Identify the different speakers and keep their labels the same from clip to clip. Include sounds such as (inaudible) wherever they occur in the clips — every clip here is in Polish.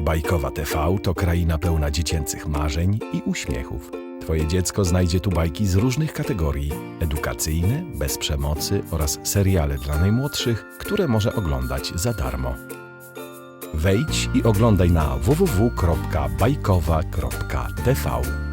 Speaker 1: Bajkowa TV to kraina pełna dziecięcych marzeń i uśmiechów. Twoje dziecko znajdzie tu bajki z różnych kategorii: edukacyjne, bez przemocy oraz seriale dla najmłodszych, które może oglądać za darmo. Wejdź i oglądaj na www.bajkowa.tv.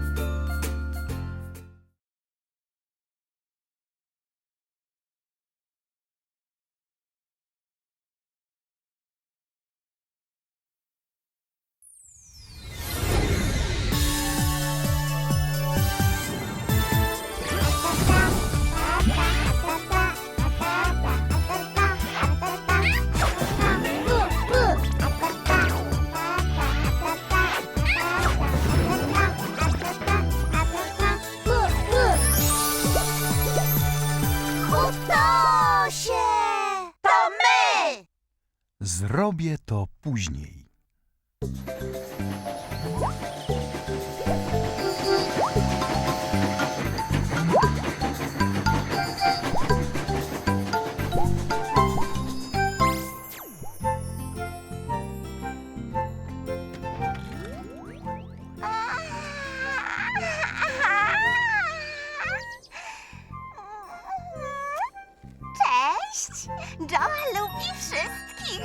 Speaker 2: Zrobię to później.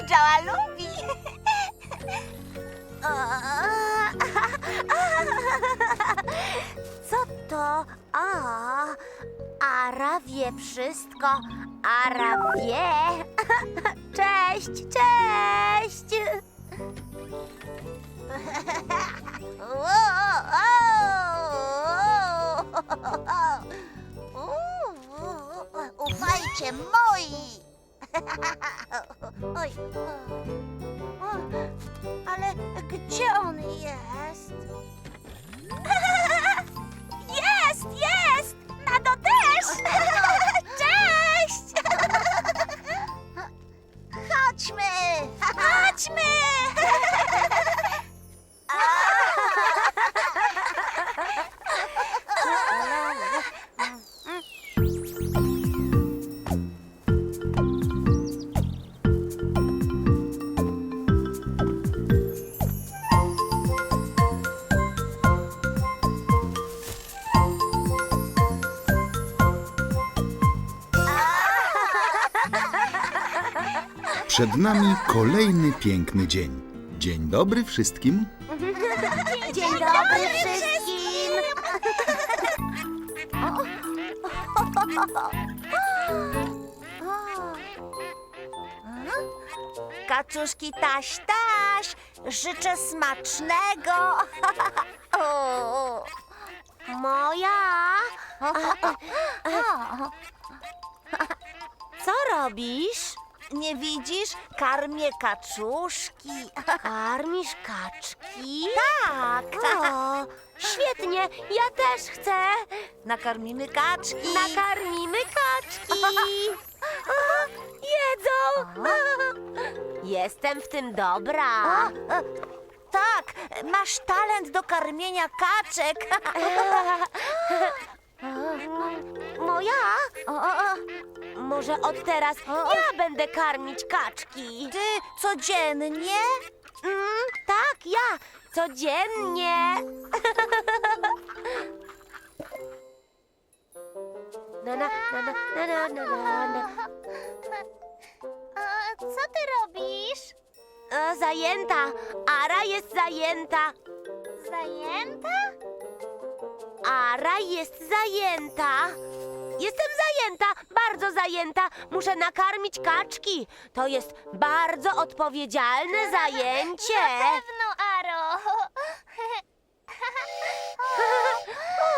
Speaker 3: Joa lubi! Co to? A, Ara wie wszystko. Ara wie. Cześć, cześć!
Speaker 2: Przed nami kolejny piękny dzień. Dzień dobry wszystkim.
Speaker 3: Dzień dobry wszystkim! Kaczuszki taś taś, życzę smacznego. O, Moja? Co robisz? Nie widzisz? Karmię kaczuszki. Karmisz kaczki? Tak. O, świetnie, ja też chcę. Nakarmimy kaczki. Nakarmimy kaczki. (laughs) Jedzą. Jestem w tym dobra. tak, masz talent do karmienia kaczek. (laughs) (laughs) Moja? Może od teraz ja będę karmić kaczki. Ty codziennie? Mm, tak, ja codziennie. (laughs) Na, na, na, na, na, na, na, na.
Speaker 4: Co ty robisz?
Speaker 3: E, Zajęta. Ara jest zajęta.
Speaker 4: Zajęta?
Speaker 3: Ara jest zajęta. Jestem zajęta, bardzo zajęta. Muszę nakarmić kaczki. To jest bardzo odpowiedzialne zajęcie. (laughs)
Speaker 4: Na pewno, Aro. (laughs) (laughs)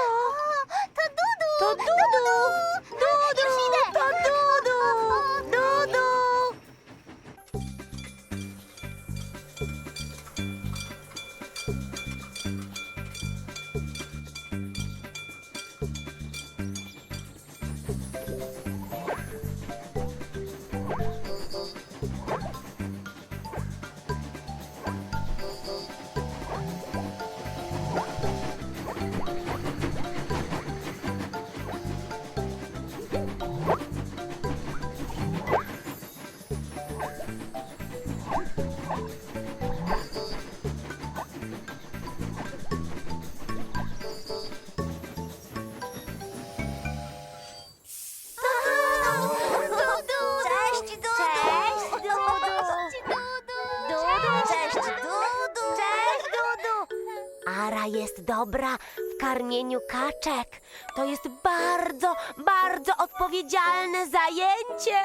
Speaker 3: Ara jest dobra w karmieniu kaczek. To jest bardzo, bardzo odpowiedzialne zajęcie.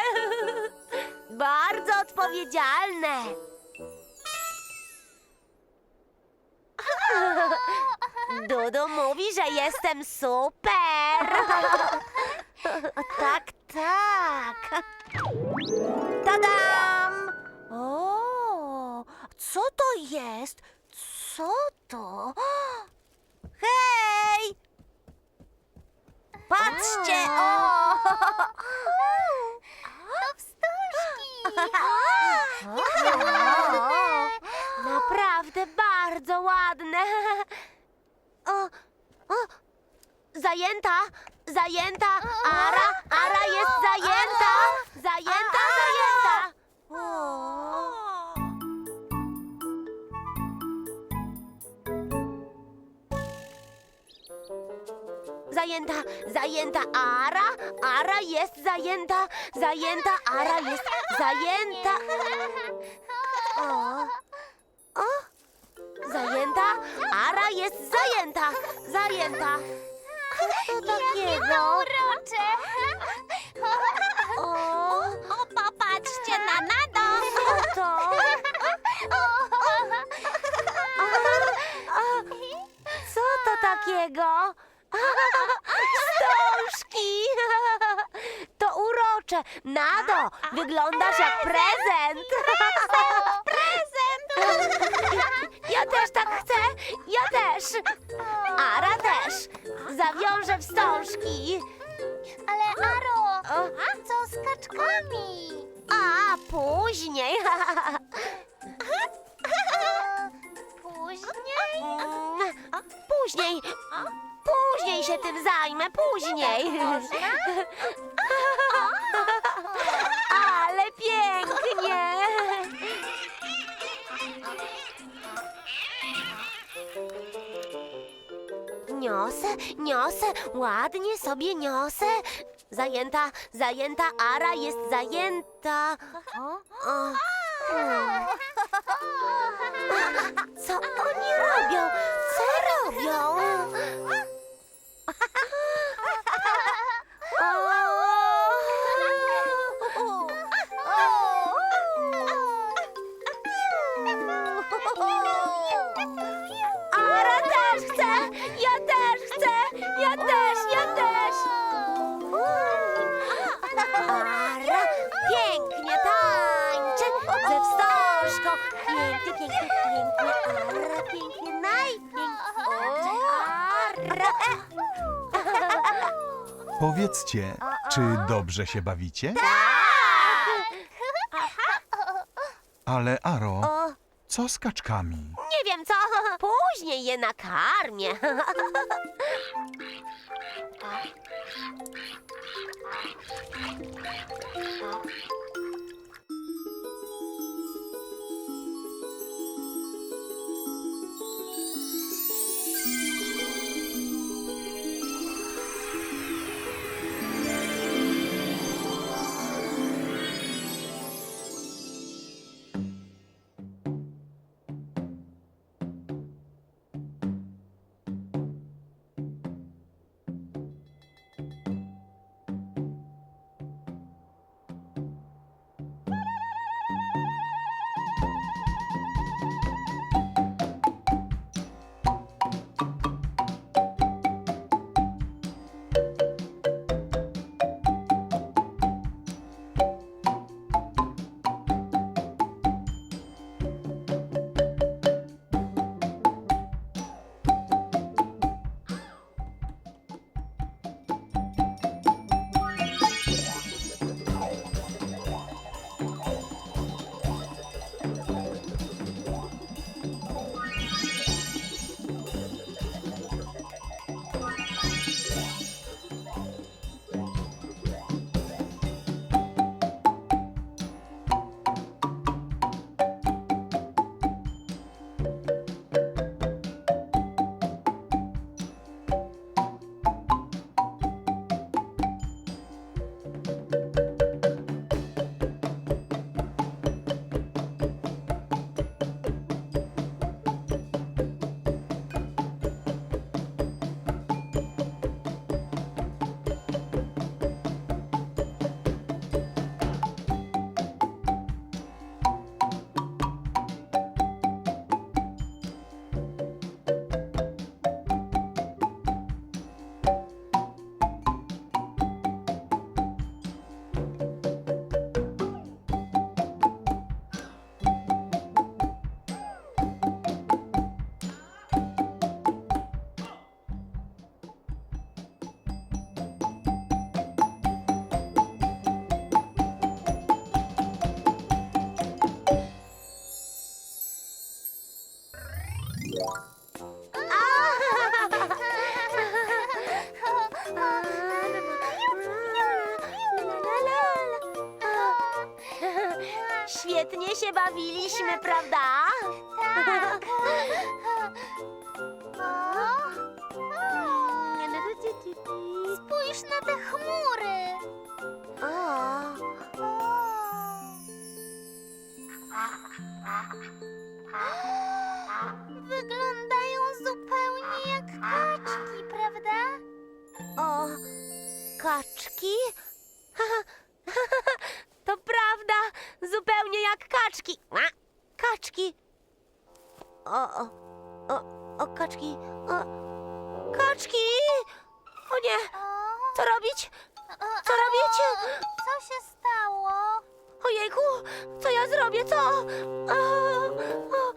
Speaker 3: (laughs) bardzo odpowiedzialne. (laughs) Dudu mówi, że jestem super. (laughs) tak, tak. Tadam! O, co to jest? Co to? (gasps) Hej! Patrzcie! O! (laughs)
Speaker 4: To wstążki! (laughs)
Speaker 3: Naprawdę bardzo ładne. (laughs) O, o, zajęta, zajęta, Ara, Ara jest zajęta, Zajęta, zajęta Ara, Ara jest zajęta, zajęta Ara jest zajęta. O, o, zajęta, Ara jest zajęta, zajęta. Co to takiego?
Speaker 4: Urocze!
Speaker 3: O,
Speaker 4: O, popatrzcie na Nado!
Speaker 3: co to? A, co to takiego? Wstążki! (laughs) To urocze. Nado, wyglądasz jak prezent. (laughs) Prezent! Ja też tak chcę. Ja też. Ara też. Zawiążę wstążki.
Speaker 4: Ale Aro,
Speaker 3: O,
Speaker 4: co z kaczkami?
Speaker 3: A, później. (laughs)
Speaker 4: Później?
Speaker 3: Mm, Później. Później się tym zajmę, później. (laughs) Ale pięknie. Niosę, niosę, ładnie sobie niosę. Zajęta, zajęta, Ara jest zajęta. O. (laughs) Co oni robią? Pięknie, pięknie, pięknie, aura, pięknie, najpiękniej.
Speaker 5: Powiedzcie, czy dobrze się bawicie? Ale Aro, co z kaczkami?
Speaker 3: nie wiem co, później je nakarmię. Prawda?
Speaker 4: Tak. Spójrz na te chmury. Wyglądają zupełnie jak kaczki, prawda?
Speaker 3: o, kaczki? (laughs) To prawda, zupełnie jak kaczki. Kaczki. O, o, o, o, kaczki. O, kaczki! O nie, co robić? Co robicie?
Speaker 4: Co się stało?
Speaker 3: Ojejku, co ja zrobię, co? O, o,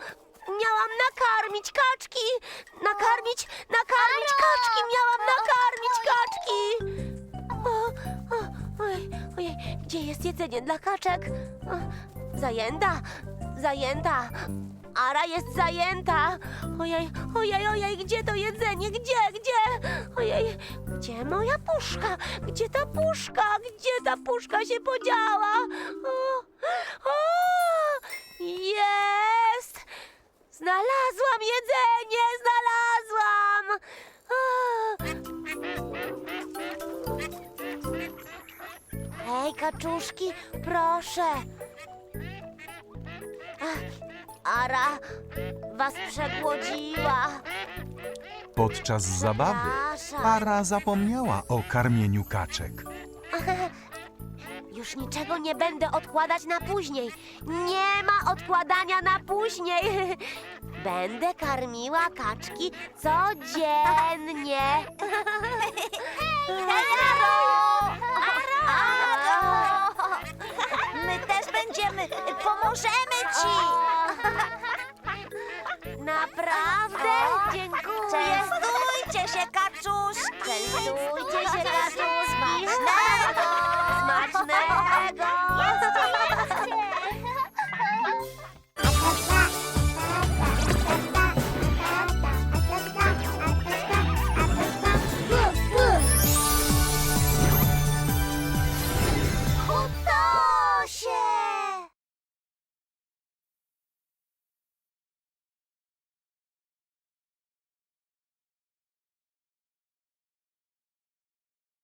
Speaker 3: miałam nakarmić kaczki! Nakarmić, nakarmić kaczki! Miałam nakarmić kaczki! O, o, ojej, ojej, gdzie jest jedzenie dla kaczek? O, zajęta, zajęta. Ara jest zajęta. Ojej, ojej, ojej, gdzie to jedzenie? Gdzie, gdzie? Ojej, gdzie moja puszka? Gdzie ta puszka? Gdzie ta puszka się podziała? O, o, jest! Znalazłam jedzenie, znalazłam! O. Hej, kaczuszki, proszę. Ara was przegłodziła.
Speaker 5: Podczas zabawy para zapomniała o karmieniu kaczek. (laughs)
Speaker 3: Już niczego nie będę odkładać na później. Nie ma odkładania na później. (laughs) Będę karmiła kaczki codziennie. (laughs)
Speaker 4: Aro!
Speaker 3: Aro!
Speaker 4: będziemy. Pomożemy ci. (laughs)
Speaker 3: Naprawdę? Dziękuję.
Speaker 4: Częstujcie się, kaczuszki. Częstujcie się, kaczuszki. Smacznego. Smacznego.